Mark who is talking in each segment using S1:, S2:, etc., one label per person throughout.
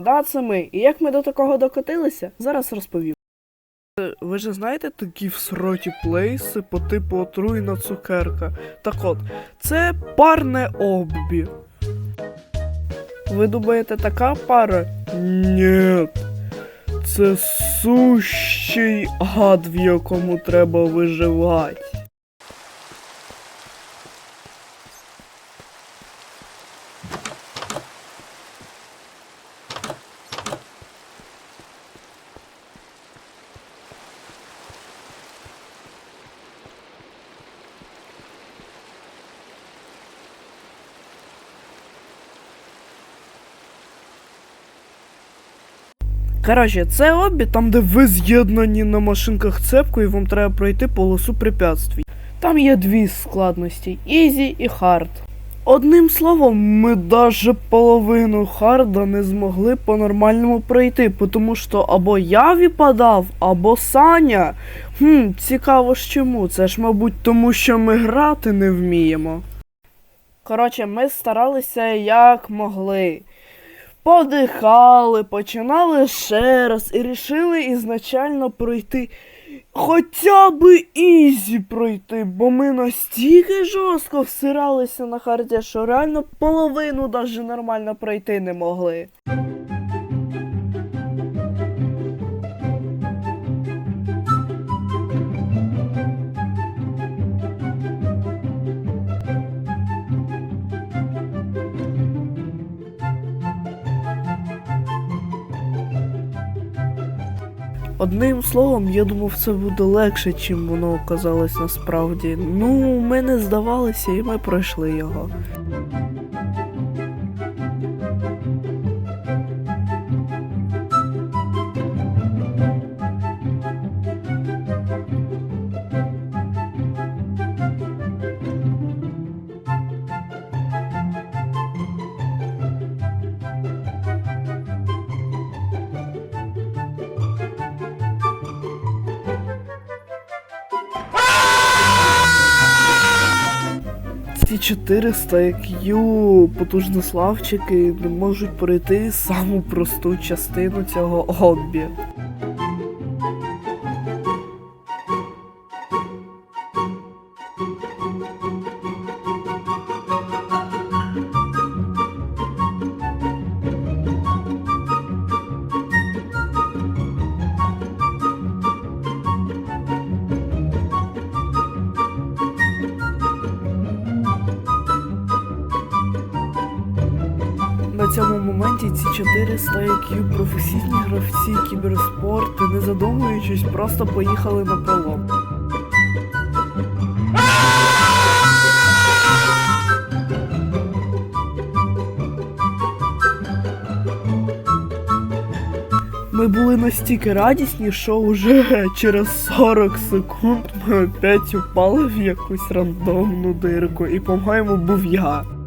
S1: Да, це ми. І як ми до такого докотилися, зараз розповім. Е, Ви ж знаєте такі всроті плейси по типу отруйна цукерка. Так от, це парне оббі. Ви думаєте, така пара? Ні. Це сущий гад, в якому треба виживати. Коротше, це обі, там, де ви з'єднані на машинках цепкою, і вам треба пройти полосу препятствий. Там є дві складності: Ізі і хард. Одним словом, ми даже половину харда не змогли по-нормальному пройти, тому що або я випадав, або Саня. Хм, цікаво ж чому. Це ж, мабуть, тому що ми грати не вміємо. Коротше, ми старалися як могли подихали, починали ще раз і рішили ізначально пройти. Хоча би ізі пройти, бо ми настільки жорстко всиралися на харді, що реально половину навіть нормально пройти не могли. Одним словом, я думав, це буде легше, чим воно оказалось насправді. Ну, ми не здавалися, і ми пройшли його. Ці 400 IQ потужнославчики не можуть пройти саму просту частину цього хобі. Цьому моменті ці 400 IQ професійні гравці кіберспорту, не задумуючись, просто поїхали на пролом. Ми були настільки радісні, що вже через 40 секунд ми опять упали в якусь рандомну дирку, і, по-моєму, був я.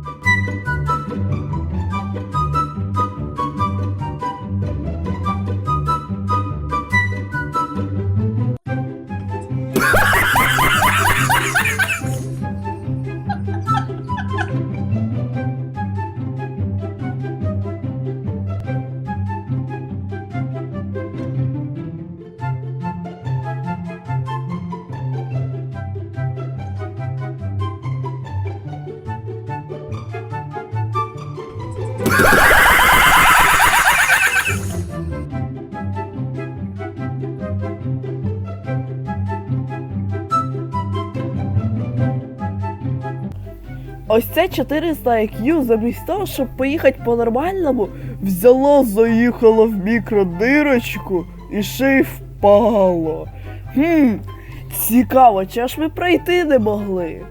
S1: Ось це 400 IQ замість того, щоб поїхати по-нормальному, взяло, заїхало в мікродирочку і ще й впало. Хм, цікаво, чого ж ми пройти не могли?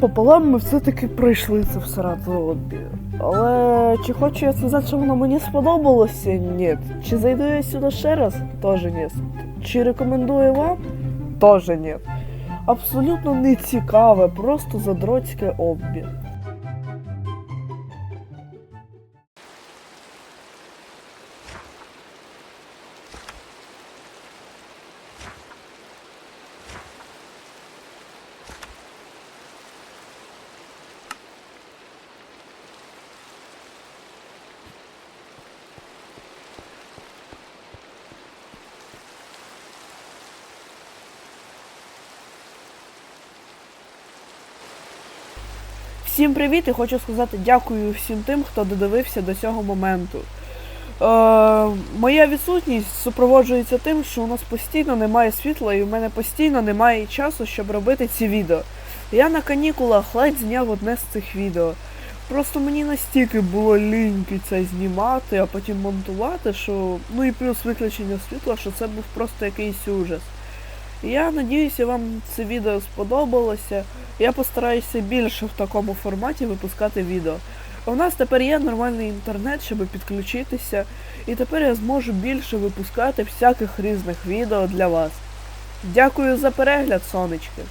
S1: Пополам ми все-таки пройшли це все разом обі. Але чи хочу я сказати, що воно мені сподобалося? Ні. Чи зайду я сюди ще раз? Тоже ні. Чи рекомендую вам? Тоже ні. Абсолютно не цікаве, просто задроцьке оббі. Всім привіт і хочу сказати дякую всім тим, хто додивився до цього моменту. Е, моя відсутність супроводжується тим, що у нас постійно немає світла і у мене постійно немає часу, щоб робити ці відео. Я на канікулах ледь зняв одне з цих відео. Просто мені настільки було ліньки це знімати, а потім монтувати, що. Ну і плюс виключення світла, що це був просто якийсь ужас. Я надіюся, вам це відео сподобалося. Я постараюся більше в такому форматі випускати відео. У нас тепер є нормальний інтернет, щоб підключитися, і тепер я зможу більше випускати всяких різних відео для вас. Дякую за перегляд, сонечки!